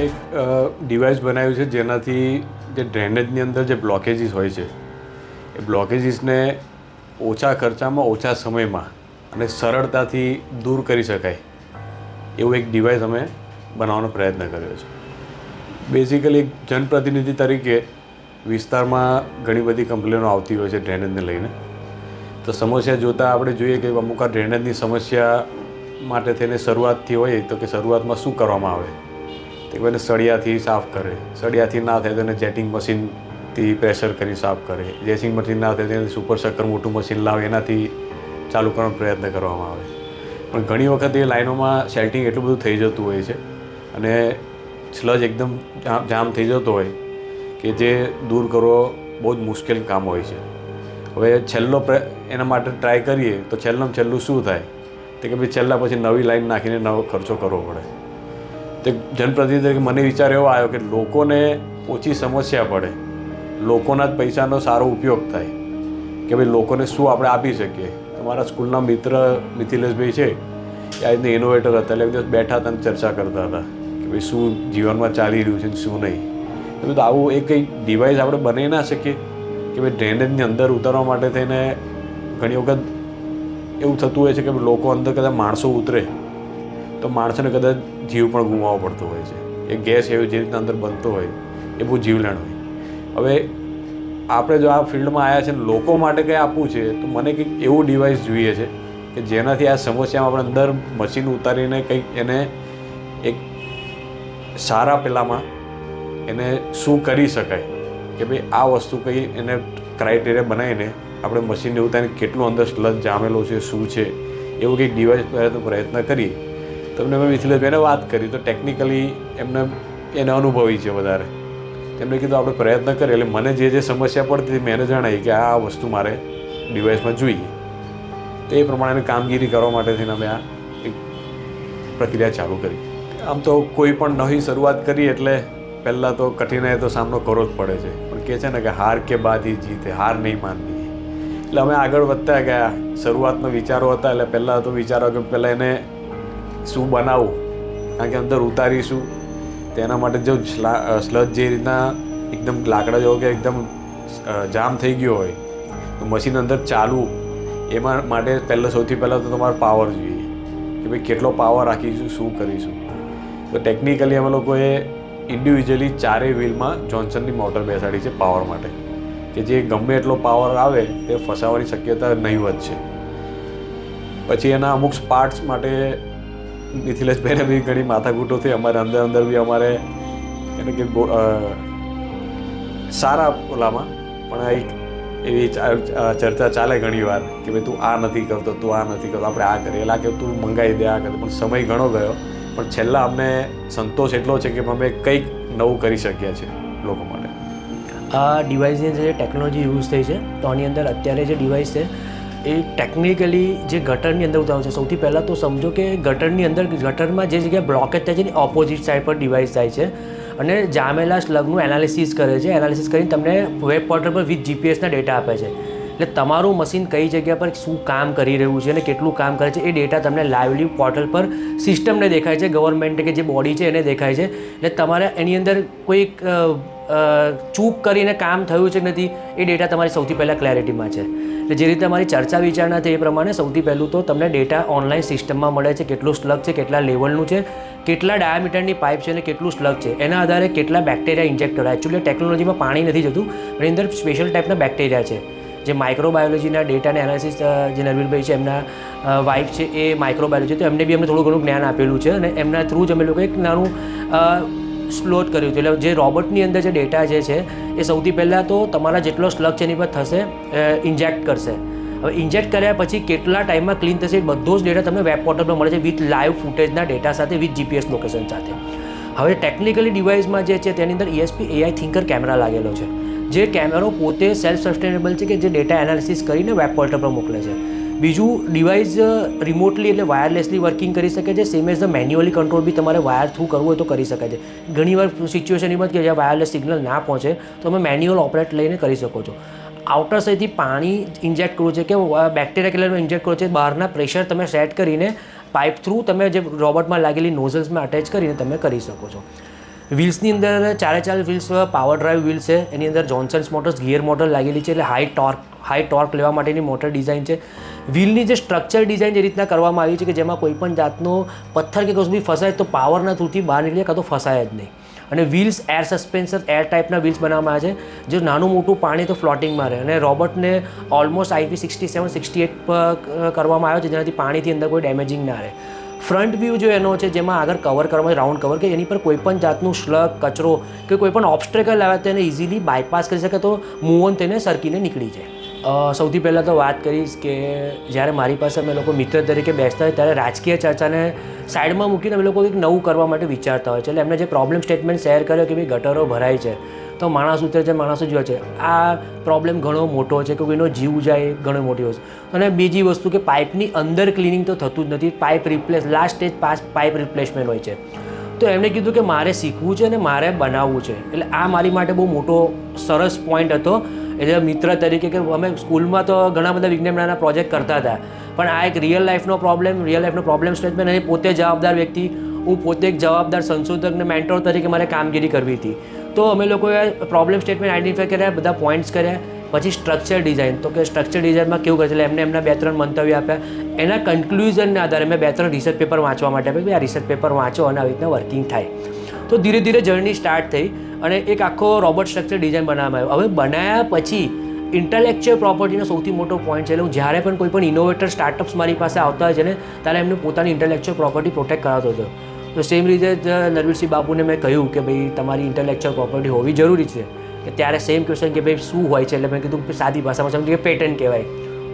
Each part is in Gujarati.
અમે એક ડિવાઇસ બનાવ્યું છે જેનાથી જે ડ્રેનેજની અંદર જે બ્લોકેજીસ હોય છે, એ બ્લોકેજીસને ઓછા ખર્ચામાં, ઓછા સમયમાં અને સરળતાથી દૂર કરી શકાય એવું એક ડિવાઇસ અમે બનાવવાનો પ્રયત્ન કર્યો છે. બેઝિકલી એક જનપ્રતિનિધિ તરીકે વિસ્તારમાં ઘણી બધી કમ્પ્લેનો આવતી હોય છે ડ્રેનેજને લઈને. તો સમસ્યા જોતાં આપણે જોઈએ કે અમુક આ ડ્રેનેજની સમસ્યા માટે થઈને શરૂઆતથી હોય તો કે શરૂઆતમાં શું કરવામાં આવે? તો પહેલાં સળિયાથી સાફ કરે. સળિયાથી ના થાય તો એને જેટિંગ મશીનથી પ્રેશર કરી સાફ કરે. જેસિંગ મશીન ના થાય તો સુપર શક્કર મોટું મશીન લાવે, એનાથી ચાલુ કરવાનો પ્રયત્ન કરવામાં આવે પણ ઘણી વખત એ લાઈનોમાં શેલ્ટિંગ એટલું બધું થઈ જતું હોય છે અને સ્લજ એકદમ જામ જામ થઈ જતો હોય કે જે દૂર કરવો બહુ જ મુશ્કેલ કામ હોય છે. હવે છેલ્લો એના માટે ટ્રાય કરીએ તો છેલ્લામાં છેલ્લું શું થાય? તે કે ભાઈ છેલ્લા પછી નવી લાઈન નાખીને નવો ખર્ચો કરવો પડે. તે જનપ્રતિનિધિ તરીકે મને વિચાર એવો આવ્યો કે લોકોને ઓછી સમસ્યા પડે. લોકોના જ પૈસાનો સારો ઉપયોગ થાય. કે ભાઈ લોકોને શું આપણે આપી શકીએ? તમારા સ્કૂલના મિત્ર મિથિલેશભાઈ છે, એ આ રીતના ઇનોવેટર હતા. એટલે એક દિવસ બેઠા હતા અને ચર્ચા કરતા હતા કે ભાઈ શું જીવનમાં ચાલી રહ્યું છે શું નહીં. એટલે તો આવું એક કંઈ ડિવાઇસ આપણે બનાવી ના શકીએ? કે ભાઈ ડ્રેનેજની અંદર ઉતારવા માટે થઈને ઘણી વખત એવું થતું હોય છે કે લોકો અંદર કદાચ માણસો ઉતરે. તો માણસોને કદાચ જીવ પણ ગુમાવવો પડતો હોય છે. એ ગેસ એવી જે રીતના અંદર બનતો હોય, એ બહુ જીવલેણ હોય. હવે આપણે જો આ ફિલ્ડમાં આવ્યા છે લોકો માટે કંઈ આપવું છે, તો મને કંઈક એવું ડિવાઇસ જોઈએ છે કે જેનાથી આ સમસ્યામાં આપણે અંદર મશીન ઉતારીને કંઈક એને એક સારા પેલામાં એને શું કરી શકાય કે ભાઈ આ વસ્તુ કંઈ એને ક્રાઇટેરિયા બનાવીને આપણે મશીનને ઉતારીને કેટલું અંદર સ્લજ જામેલો છે, શું છે, એવું કંઈક ડિવાઇસ પ્રયત્ન પ્રયત્ન કરીએ. તમને મેં મિથિલેશભાઈને વાત કરી, તો ટેકનિકલી એમને એને અનુભવી છે વધારે. તેમણે કીધું, આપણે પ્રયત્ન કરીએ. એટલે મને જે જે સમસ્યા પડતી હતી, મેં જણાવી કે, આ વસ્તુ મારે ડિવાઇસમાં જોઈએ. તો એ પ્રમાણે કામગીરી કરવા માટે થઈને અમે આ એક પ્રક્રિયા ચાલુ કરી. આમ તો કોઈ પણ નવી શરૂઆત કરી એટલે પહેલાં તો કઠિનાઈ તો સામનો કરવો જ પડે છે. પણ કહે છે ને કે હાર કે બાદ ही જીતે, હાર નહીં માનવી. એટલે અમે આગળ વધતા ગયા. શરૂઆતનો વિચારો હતા, એટલે પહેલાં તો વિચારો કે પહેલાં એને શું બનાવવું કારણ કે અંદર ઉતારીશું. તેના માટે જો સ્લજ જે રીતના એકદમ લાકડા જેવો કે એકદમ જામ થઈ ગયો હોય, તો મશીન અંદર ચાલવું એમાં માટે પહેલાં સૌથી પહેલાં તો તમારે પાવર જોઈએ. કે ભાઈ કેટલો પાવર રાખીશું, શું કરીશું. તો ટેકનિકલી અમે લોકોએ ઇન્ડિવિજ્યુઅલી ચારેય વ્હીલમાં જોન્સનની મોટર બેસાડી છે પાવર માટે. કે જે ગમે એટલો પાવર આવે, તે ફસાવાની શક્યતા નહીવત છે. પછી એના અમુક પાર્ટ્સ માટે મિથિલેશભાઈને બી ઘણી માથાકૂટો થઈ અમારે અંદર અંદર બી અમારે એને કે સારા ઓલામાં. પણ એક એવી ચર્ચા ચાલે ઘણી વાર કે ભાઈ તું આ નથી કરતો, તું આ નથી કરતો, આપણે આ કરીએ. એટલે કે તું મંગાવી દે, આ કરે પણ સમય ઘણો ગયો. પણ છેલ્લા અમને સંતોષ એટલો છે કે અમે કંઈક નવું કરી શક્યા છે લોકો માટે. આ ડિવાઇસની જે ટેકનોલોજી યુઝ થઈ છે, તો આની અંદર અત્યારે જે ડિવાઇસ છે એ ટેકનિકલી જે ગટરની અંદર ઉતારો છે, સૌથી પહેલાં તો સમજો કે ગટરની અંદર, ગટરમાં જે જગ્યાએ બ્લોકેજ થાય છે એની ઓપોઝિટ સાઈડ પર ડિવાઇસ થાય છે. અને જામેલા સ્લગનું એનાલિસિસ કરે છે. એનાલિસિસ કરીને તમને વેબ પોર્ટલ પર વિથ જીપીએસના ડેટા આપે છે. એટલે તમારું મશીન કઈ જગ્યા પર શું કામ કરી રહ્યું છે અને કેટલું કામ કરે છે એ ડેટા તમને લાઈવલી પોર્ટલ પર સિસ્ટમને દેખાય છે ગવર્મેન્ટ કે જે બોડી છે એને દેખાય છે. એટલે તમારે એની અંદર કોઈક ચૂક કરીને કામ થયું છે નથી એ ડેટા તમારી સૌથી પહેલાં ક્લેરિટીમાં છે. એટલે જે રીતે અમારી ચર્ચા વિચારણા થઈ એ પ્રમાણે સૌથી પહેલું તો તમને ડેટા ઓનલાઈન સિસ્ટમમાં મળે છે, કેટલું સ્લગ છે, કેટલા લેવલનું છે, કેટલા ડાયામીટરની પાઇપ છે અને કેટલું સ્લગ છે. એના આધારે કેટલા બેક્ટેરિયા ઇન્જેક્ટ કરાય એકચ્યુઅલી ટેકનોલોજીમાં પાણી નથી જતું એની અંદર સ્પેશિયલ ટાઈપના બેક્ટેરિયા છે. જે માઇક્રોબાયોલોજીના ડેટાને એનાલિસિસ જે નરવીરભાઈ છે, એમના વાઇફ છે, એ માઇક્રોબાયોલોજી તો એમને બી અમને થોડું ઘણું જ્ઞાન આપેલું છે અને એમના થ્રુ જ અમે લોકો એક નાનું સ્લોટ કર્યું હતું. એટલે જે રોબોટની અંદર જે ડેટા જે છે, એ સૌથી પહેલાં તો તમારા જેટલો સ્લગ છે એની પર થશે ઇન્જેક્ટ કરશે. હવે ઇન્જેક્ટ કર્યા પછી કેટલા ટાઈમમાં ક્લીન થશે બધો જ ડેટા તમને વેબ પોર્ટલ પર મળે છે વિથ લાઈવ ફૂટેજના ડેટા સાથે વિથ જીપીએસ લોકેશન સાથે. હવે ટેકનિકલી ડિવાઇસમાં જે છે, તેની અંદર E એઆઈ થિંકર કેમેરા લાગેલો છે. જે કેમેરો પોતે સેલ્ફ સસ્ટેનેબલ છે કે જે ડેટા એનાલિસિસ કરીને વેબ પોર્ટલ પર મોકલે છે. બીજું ડિવાઇસ રિમોટલી એટલે વાયરલેસલી વર્કિંગ કરી શકે છે. Same as the manually control be તમારે વાયર થ્રુ કરવું હોય તો કરી શકાય છે. ઘણીવાર સિચ્યુએશન એમાં કે જ્યાં વાયરલેસ સિગ્નલ ના પહોંચે, તો તમે મેન્યુઅલ ઓપરેટ લઈને કરી શકો છો. આઉટર સાઈડથી પાણી ઇન્જેક્ટ કરવું છે કે બેક્ટેરિયા કિલરનો ઇન્જેક્ટ કરવું છે, બહારના પ્રેશર તમે સેટ કરીને પાઇપ થ્રુ તમે જે રોબોટમાં લાગેલી નોઝલ્સમાં અટેચ કરીને તમે કરી શકો છો. વ્હીલ્સની અંદર ચારે ચાર વ્હીલ્સ પાવર ડ્રાઈવ વ્હીલ્સ છે. એની અંદર જોન્સન્સ મોટર્સ ગિયર મોટર લાગેલી છે એટલે હાઈ ટોર્ક હાઈ ટોર્ક લેવા માટેની મોટર ડિઝાઇન છે. વ્હીલની જે સ્ટ્રક્ચર ડિઝાઇન જે રીતના કરવામાં આવી છે કે જેમાં કોઈ પણ જાતનો પથ્થર કે કશું બી ફસાય તો પાવરના થ્રુથી બહાર નીકળે કાં તો ફસાય જ નહીં. અને વ્હીલ્સ એર સસ્પેન્સર એર ટાઈપના વ્હીલ્સ બનાવવામાં આવે છે. જે નાનું મોટું પાણી તો ફ્લોટિંગમાં રહે. અને રોબોટને almost IP sixty seven sixty eight કરવામાં આવ્યો છે જેનાથી પાણીથી અંદર કોઈ ડેમેજિંગ ના રહે. ફ્રન્ટ વ્યૂ જો એનો છે, જેમાં આગળ કવર કરવામાં રાઉન્ડ કવર કે એની પર કોઈપણ જાતનું સ્લગ કચરો કે કોઈ પણ ઓબ્સ્ટ્રેકલ આવે, તેને ઇઝીલી બાયપાસ કરી શકે તો મૂવ ઓન થઈને સરકીને નીકળી જાય. સૌથી પહેલાં તો વાત કરીશ કે જ્યારે મારી પાસે અમે લોકો મિત્ર તરીકે બેસતા હોય, ત્યારે રાજકીય ચર્ચાને સાઈડમાં મૂકીને અમે લોકો કંઈક નવું કરવા માટે વિચારતા હોય છે. એટલે એમને જે પ્રોબ્લેમ સ્ટેટમેન્ટ શેર કર્યો કે ભાઈ ગટરો ભરાય છે તો માણસ ઉતરે છે, માણસો જોવે છે. આ પ્રોબ્લેમ ઘણો મોટો છે કે કોઈનો જીવ જાય ઘણો મોટી વસ્તુ. અને બીજી વસ્તુ કે પાઇપની અંદર ક્લિનિંગ તો થતું જ નથી, પાઇપ રિપ્લેસ લાસ્ટ સ્ટેજ પાસ પાઇપ રિપ્લેસમેન્ટ હોય છે. તો એમણે કીધું કે મારે શીખવું છે અને મારે બનાવવું છે. એટલે આ મારી માટે બહુ મોટો સરસ પોઈન્ટ હતો. એટલે મિત્ર તરીકે કે અમે સ્કૂલમાં તો ઘણા બધા વિજ્ઞાનના પ્રોજેક્ટ કરતા હતા. પણ આ એક રિયલ લાઈફનો પ્રોબ્લેમ રિયલ લાઈફનો પ્રોબ્લેમ સ્ટેટમેન્ટ અને પોતે જવાબદાર વ્યક્તિ, હું પોતે એક જવાબદાર સંશોધક ને મેન્ટોર તરીકે મારે કામગીરી કરવી હતી. તો અમે લોકોએ પ્રોબ્લેમ સ્ટેટમેન્ટ આઈડેન્ટિફાઈ કર્યા, બધા પોઈન્ટ્સ કર્યા, પછી સ્ટ્રક્ચર ડિઝાઇન તો કે સ્ટ્રક્ચર ડિઝાઇનમાં કેવું કરે છે? એટલે એમને એમના બે ત્રણ મંતવ્ય આપ્યા. એના કન્ક્લુઝનના આધારે મેં બે ત્રણ રિસર્ચ પેપર વાંચવા માટે આપ્યા આ રિસર્ચ પેપર વાંચો અને આવી રીતના વર્કિંગ થાય. તો ધીરે ધીરે જર્ની સ્ટાર્ટ થઈ અને એક આખો રોબોટ સ્ટ્રક્ચર ડિઝાઇન બનાવવામાં આવ્યો. હવે બનાવ્યા પછી ઇન્ટેલેક્ચ્યુઅલ પ્રોપર્ટીનો સૌથી મોટો પોઈન્ટ છે. એટલે હું જ્યારે પણ કોઈ પણ ઇનોવેટર સ્ટાર્ટઅપ્સ મારી પાસે આવતા હોય છે ને, ત્યારે એમને પોતાની ઇન્ટેલેક્ચ્યુઅલ પ્રોપર્ટી પ્રોટેક્ટ કરાવતો હતો. તો સેમ રીતે જ નરવીરસિંહ બાપુને મેં કહ્યું કે ભાઈ, તમારી ઇન્ટેલેક્ચુઅલ પ્રોપર્ટી હોવી જરૂરી છે. કે ત્યારે સેમ ક્વેશ્ચન કે ભાઈ, શું હોય છે? એટલે મેં કીધું સાદી ભાષામાં સમજી કે પેટર્ન કહેવાય.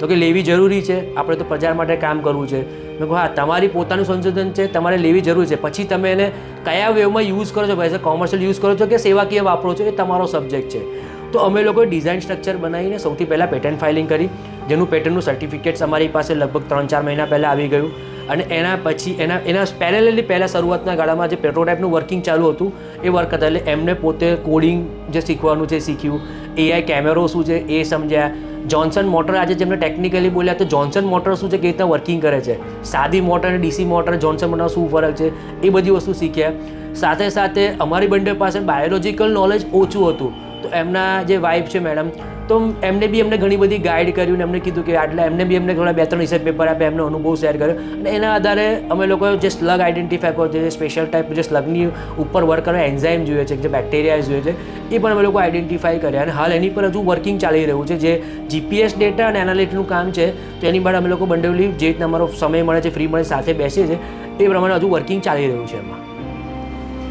તો કે લેવી જરૂરી છે. આપણે તો પ્રચાર માટે કામ કરવું છે. મેં કહું હા, તમારી પોતાનું સંશોધન છે, તમારે લેવી જરૂર છે. પછી તમે એને કયા વેવમાં યુઝ કરો છો? ભાઈ કોમર્શિયલ યુઝ કરો છો કે સેવાકીય વાપરો છો? એ તમારો સબ્જેક્ટ છે. તો અમે લોકોએ ડિઝાઇન સ્ટ્રક્ચર બનાવીને સૌથી પહેલાં પેટર્ન ફાઇલિંગ કરી, જેનું પેટર્નનું સર્ટિફિકેટ્સ અમારી પાસે લગભગ ત્રણ ચાર મહિના પહેલાં આવી ગયું. અને એના પછી એના એના પેરેલલી પહેલાં શરૂઆતના ગાળામાં જે પેટ્રોટાઇપનું વર્કિંગ ચાલુ હતું, એ વર્ક હતા એટલે એમને પોતે કોડિંગ જે શીખવાનું છે શીખ્યું. એઆઈ કેમેરો શું છે? એ સમજ્યા. જોન્સન મોટર આજે જેમને ટેકનિકલી બોલ્યા, તો જોન્સન મોટર શું છે? કે રીતના વર્કિંગ કરે છે. સાદી મોટર અને ડીસી મોટર જોન્સન મોટર શું ફરક છે? એ બધી વસ્તુ શીખ્યા. સાથે સાથે અમારી બંને પાસે બાયોલોજિકલ નોલેજ ઓછું હતું. તો એમના જે વાઇફ છે મેડમ તો એમને બી એમને ઘણી બધી ગાઈડ કર્યું ને એમને કીધું કે આટલા એમને બી એમને થોડા બે ત્રણ રિસર્ચ પેપર આપ્યા, એમનો અનુભવ શેર કર્યો. અને એના આધારે અમે લોકોએ જે સ્લગ આઈડેન્ટિફાય કરો જે સ્પેશિયલ ટાઈપ જે સ્લગની ઉપર વર્ક કરવા એન્ઝાઇમ જોઈએ છે, જે બેક્ટેરિયા જોઈએ છે, એ પણ અમે લોકો આઈડેન્ટિફાઈ કર્યા. અને હાલ એની પર હજુ વર્કિંગ ચાલી રહ્યું છે, જે જીપીએસ ડેટા અને એનાલિટીનું કામ છે, તો એની માટે અમે લોકો બંડવલી જે રીતના અમારો સમય મળે છે ફ્રી મળે સાથે બેસીએ છીએ, એ પ્રમાણે હજુ વર્કિંગ ચાલી રહ્યું છે એમાં.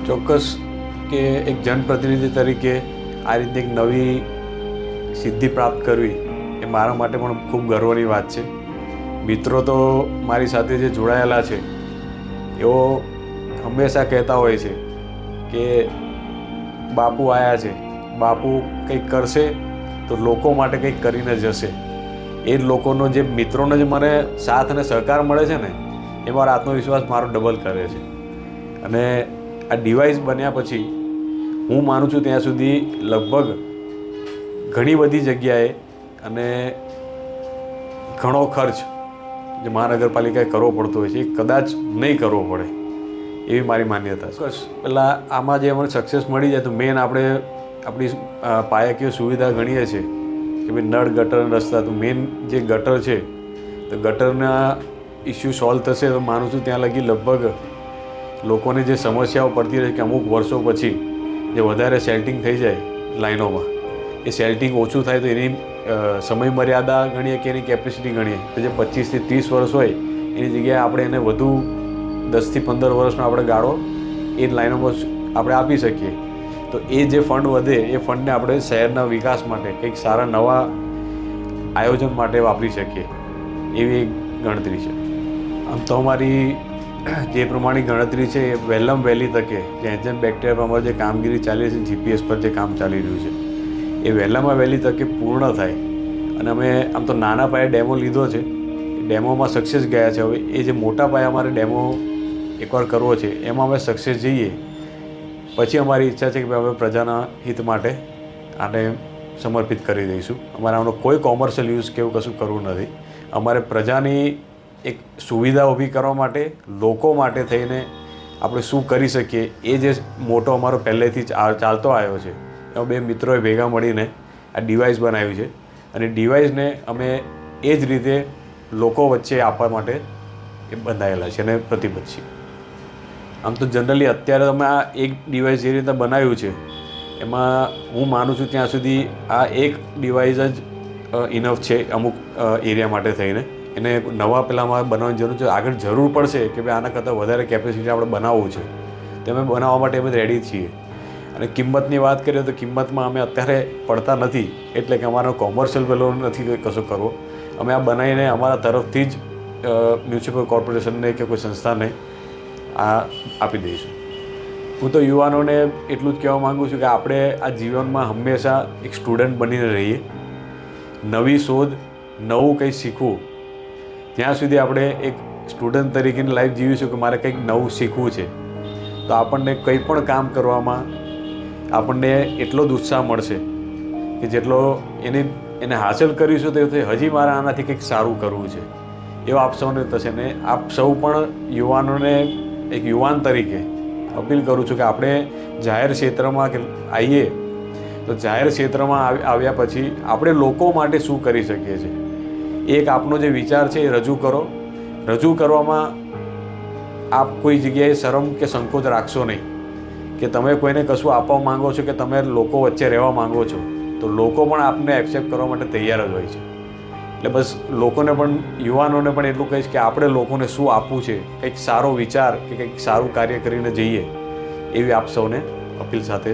ચોક્કસ કે એક જનપ્રતિનિધિ તરીકે આ રીતે એક નવી સિદ્ધિ પ્રાપ્ત કરવી એ મારા માટે પણ ખૂબ ગર્વની વાત છે. મિત્રો તો મારી સાથે જે જોડાયેલા છે, એઓ હંમેશા કહેતા હોય છે કે બાપુ આવ્યા છે, બાપુ કંઈક કરશે તો લોકો માટે કંઈક કરીને જશે. એ લોકોનો જે મિત્રોનો જે મને સાથ અને સહકાર મળે છે ને એ મારો આત્મવિશ્વાસ મારો ડબલ કરે છે. અને આ ડિવાઇસ બન્યા પછી હું માનું છું ત્યાં સુધી લગભગ ઘણી બધી જગ્યાએ અને ઘણો ખર્ચ જે મહાનગરપાલિકાએ કરવો પડતો હોય છે, એ કદાચ નહીં કરવો પડે, એવી મારી માન્યતા છે. પહેલાં આમાં જે અમને સક્સેસ મળી જાય તો મેન આપણે આપણી પાયકીય પાયાકીય સુવિધા ગણીએ છીએ. કે ભાઈ નળ, ગટર રસ્તા, તો મેન જે ગટર છે, તો ગટરના ઇસ્યુ સોલ્વ થશે તો માનું છું ત્યાં લગી લગભગ લોકોને જે સમસ્યાઓ પડતી રહે કે અમુક વર્ષો પછી જે વધારે સેટિંગ થઈ જાય લાઈનોમાં એ સેલ્ટિંગ ઓછું થાય તો એની સમય મર્યાદા ગણીએ કે એની કેપેસિટી ગણીએ? તો જે પચીસથી ત્રીસ વર્ષ હોય, એની જગ્યાએ આપણે એને વધુ દસથી પંદર વર્ષનો આપણે ગાળો એ લાઈનોમાં આપણે આપી શકીએ. તો એ જે ફંડ વધે, એ ફંડને આપણે શહેરના વિકાસ માટે, કંઈક સારા નવા આયોજન માટે વાપરી શકીએ. એવી એક ગણતરી છે. આમ તો અમારી જે પ્રમાણે ગણતરી છે, એ વહેલમ વહેલી તકે, જે એન્જન બેક્ટેરિયા પ્રમાણે જે કામગીરી ચાલી રહી છે જીપીએસ પર જે કામ ચાલી રહ્યું છે. એ વહેલામાં વહેલી તકે પૂર્ણ થાય. અને અમે આમ તો નાના પાયે ડેમો લીધો છે. ડેમોમાં સક્સેસ ગયા છે. હવે એ જે મોટા પાયે અમારે ડેમો એકવાર કરવો છે, એમાં અમે સક્સેસ જઈએ. પછી અમારી ઈચ્છા છે કે અમે પ્રજાના હિત માટે આને સમર્પિત કરી દઈશું. અમારે આનો કોઈ કોમર્શિયલ યુઝ કે એવું કશું કરવું નથી. અમારે પ્રજાની એક સુવિધા ઊભી કરવા માટે, લોકો માટે થઈને આપણે શું કરી શકીએ, એ જે મોટો અમારો પહેલેથી ચાલતો આવ્યો છે. બે મિત્રોએ ભેગા મળીને આ ડિવાઇસ બનાવ્યું છે. અને ડિવાઇસને અમે એ જ રીતે લોકો વચ્ચે આપવા માટે એ બંધાયેલા છે અને પ્રતિબદ્ધ છે આમ તો જનરલી અત્યારે અમે આ એક ડિવાઇસ જે રીતે બનાવ્યું છે, એમાં હું માનું છું ત્યાં સુધી આ એક ડિવાઇસ જ ઇનફ છે અમુક એરિયા માટે થઈને. એને નવા પેલામાં બનાવવાની જરૂર છે. આગળ જરૂર પડશે કે ભાઈ આના કરતાં વધારે કેપેસિટી આપણે બનાવવું છે. તો અમે બનાવવા માટે અમે રેડી છીએ. અને કિંમતની વાત કરીએ તો કિંમતમાં અમે અત્યારે પડતા નથી. એટલે કે અમારો કોમર્શિયલ પેલો નથી કશું કરવો. અમે આ બનાવીને અમારા તરફથી જ મ્યુનિસિપલ કોર્પોરેશનને કે કોઈ સંસ્થાને આ આપી દઈશું. હું તો યુવાનોને એટલું જ કહેવા માગું છું કે આપણે આ જીવનમાં હંમેશા એક સ્ટુડન્ટ બનીને રહીએ. નવી શોધ, નવું કંઈ શીખવું. જ્યાં સુધી આપણે એક સ્ટુડન્ટ તરીકેની લાઈફ જીવીશું કે મારે કંઈક નવું શીખવું છે. તો આપણને કંઈ પણ કામ કરવામાં આપણને એટલો જ ઉત્સાહ મળશે કે જેટલો એને એને હાંસલ કરીશું તો હજી મારે આનાથી કંઈક સારું કરવું છે. એવો આપ સૌને થશે ને આપ સૌ પણ યુવાનોને એક યુવાન તરીકે અપીલ કરું છું કે આપણે જાહેર ક્ષેત્રમાં આવીએ તો જાહેર ક્ષેત્રમાં આવ- આવ્યા પછી આપણે લોકો માટે શું કરી શકીએ છીએ? એક આપનો જે વિચાર છે એ રજૂ કરો. રજૂ કરવામાં આપ કોઈ જગ્યાએ શરમ કે સંકોચ રાખશો નહીં. કે તમે કોઈને કશું આપવા માંગો છો કે તમે લોકો વચ્ચે રહેવા માંગો છો, તો લોકો પણ આપને એક્સેપ્ટ કરવા માટે તૈયાર જ હોય છે. એટલે બસ લોકોને પણ, યુવાનોને પણ એટલું કહીશ કે આપણે લોકોને શું આપવું છે, કંઈક સારો વિચાર કે કંઈક સારું કાર્ય કરીને જઈએ, એવી આપ સૌને અપીલ સાથે